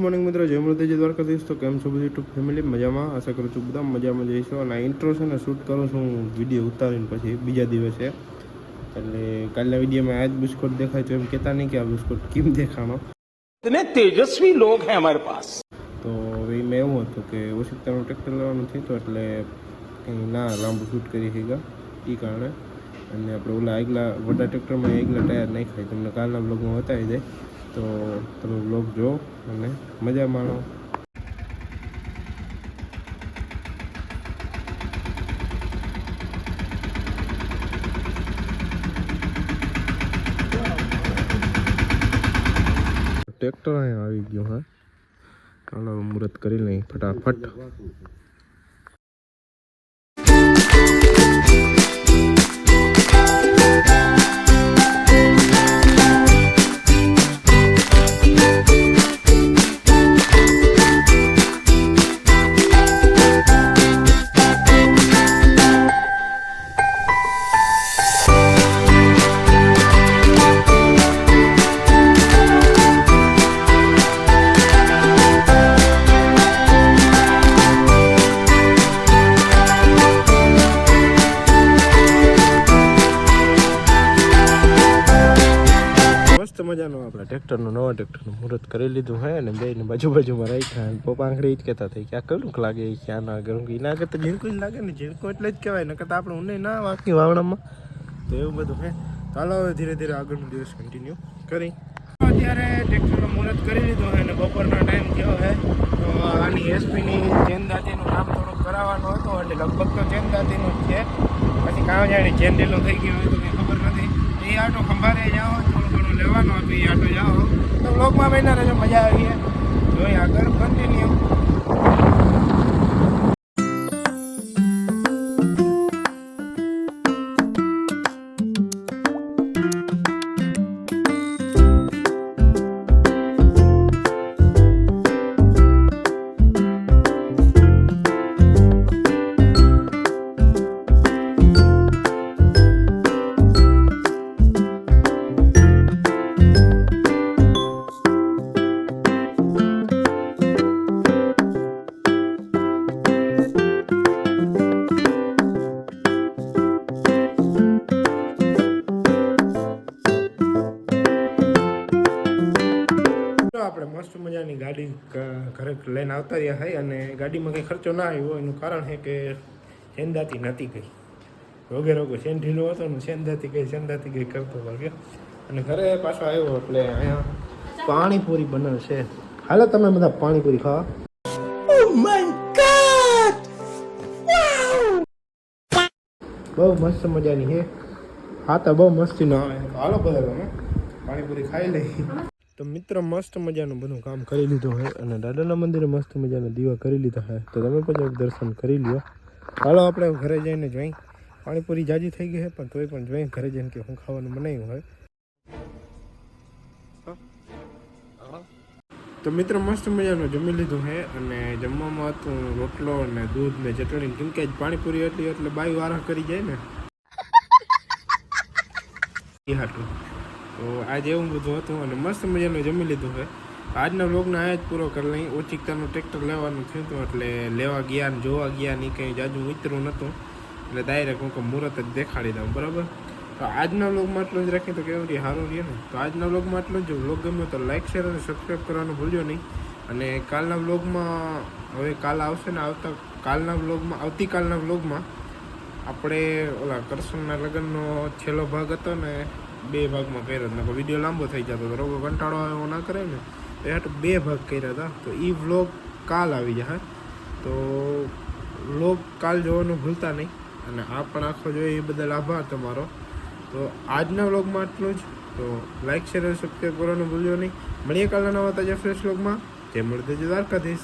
Good morning મિત્રો. જય મુરતેજી દ્વારકા દઈશ તો કેમ છો બધું ફેમિલી મજામાં? આશા કરું છું બધા મજામાં જઈશું અને આ ઇન્ટ્રો છે ને શૂટ કરું છું વીડિયો ઉતારીને પછી બીજા દિવસે. એટલે કાલના વિડીયોમાં આ જ બિસ્કોટ દેખાય તો એમ કહેતા નહીં કે આ બિસ્કોટ કેમ દેખાણો? ને તેજસ્વી લોગ હે અમારે પાસ તો હવે મેં એવું હતું કે ઓશિકતાનું ટ્રેક્ટર લેવાનું થયું તો એટલે કંઈ ના લાંબુ શૂટ કરી શકા એ કારણે. અને આપણે ઓલા આગલા વડા ટ્રેક્ટરમાં એકલા ટાયર નાખ્યા. તમને કાલના બ્લોગમાં બતાવી દે. તો તમે બ્લોગ જો અને મજા માણો. ટ્રેક્ટર અહીંયા આવી ગયું, હા. ચાલો મુહૂર્ત કરી લઈ ફટાફટ. મજાનું આપણે ટ્રેક્ટરનું, નવા ટ્રેક્ટરનું મુહૂર્ત કરી લીધું હે બેને બાજુ બાજુમાં રાખ્યા અને પપ્પા આંગળી જ કહેતા થઈ કે આ કયું લાગે ક્યાં ના કરું? કે ના કરતા ઝીણકું જ લાગે ને? ઝીણકું એટલે જ કહેવાય ને કરતા આપણે ઊંડે ના વાંકી વાવણામાં. તો એવું બધું હે. ચાલો હવે ધીરે ધીરે આગળનો દિવસ કન્ટિન્યુ કરી. અત્યારે ટ્રેક્ટરનો મુહૂર્ત કરી લીધું હે અને બપોરના ટાઈમ થયો હે. તો આની એસપીની ચેન દાંતીનું કામ થોડું કરાવવાનું હતું, એટલે લગભગ તો ચેન દાંતીનું જ છે. પછી કાં જાણે ચેન ઢીલું થઈ ગયું હોય તો કંઈ ખબર નથી. એ આટો ખંભારે જાઓ લેવાનું હતું એ આટો જાઓ. તો બ્લોગમાં બહેના રહેજો મજા આવી જોઈએ આગળ કન્ટિન્યુ આપણે મસ્ત મજાની ગાડી ઘરે લઈને આવતા રહ્યા હોય અને ગાડીમાં કંઈ ખર્ચો ના આવ્યો એનું કારણ છે કે સેંદાતી નહોતી ગઈ. રોગે રોગે શેન ઢીલો હતો ને સેંદાતી ગઈ સેંદાતી ગઈ કરતો લાગ્યો અને ઘરે પાછો આવ્યો એટલે અહીંયા પાણીપુરી બનાવશે હાલો તમે બધા પાણીપુરી ખાવા. બહુ મસ્ત મજાની છે હા તો બહુ મસ્તી ન આવે. હાલો બધા તમે. પાણીપુરી ખાઈ લઈ તો મિત્ર મસ્ત મજાનું બધું કામ કરી લીધું હોય અને દાદાના મંદિરે મસ્ત મજાના દીવા કરી લીધા હોય તો તમે પણ દર્શન કરી લ્યો. હાલો આપણે ઘરે જઈને જોઈ. પાણીપુરી જાજી થઈ ગઈ છે પણ તોય પણ જોઈ ઘરે જઈને કે હું ખાવાનું બનાવ્યું હોય. તો મિત્ર મસ્ત મજાનું જમી લીધું છે અને જમવામાં હતું રોટલો અને દૂધ ને ચટણી. કેમ કે પાણીપુરી હતી એટલે બાઈ વારા કરી જાય ને. એ હાટું. તો આજે એવું બધું હતું અને મસ્ત મજાનું જમી લીધું છે. આજના વ્લોગને આ જ પૂરો કરી લઈ ઓચિકતાનું ટ્રેક્ટર લેવાનું થયું હતું, એટલે લેવા ગયા ને જોવા ગયા નહીં કંઈ જાજુ ઉતરું નહોતું. એટલે ડાયરેક્ટ હું કે મુહૂર્ત જ દેખાડી દઉં, બરાબર? તો આજના વ્લોગમાં આટલું જ રાખીએ તો કેવું રહે સારું રહે ને? તો આજના વ્લોગમાં આટલું જ. જો વ્લોગ ગમ્યો તો લાઇક શેર અને સબસ્ક્રાઈબ કરવાનું ભૂલજો નહીં. અને કાલના વ્લોગમાં હવે કાલ આવશે ને આવતા, કાલના વ્લોગમાં આવતીકાલના વ્લોગમાં આપણે ઓલા કરશનના લગ્નનો છેલ્લો ભાગ હતો ને, બે ભાગમાં કર્યો હતો. વીડિયો લાંબો થઈ જતો હતો. રોગો કંટાળો એવો ના કરે ને. તો હાટુ બે ભાગ કર્યા હતા. તો એ વ્લોગ કાલ આવી જાય તો વ્લોગ કાલ જોવાનું ભૂલતા નહીં. અને આ પણ આખો જોઈએ એ બદલ આભાર તમારો. તો આજના વ્લોગમાં આટલું જ. તો લાઇક શેર સબસ્ક્રાઈબ કરવાનું ભૂલજો નહીં. મળીએ કાલના નવા તાજા ફ્રેશ વ્લોગમાં. જે મળતે દ્વારકાધીશ.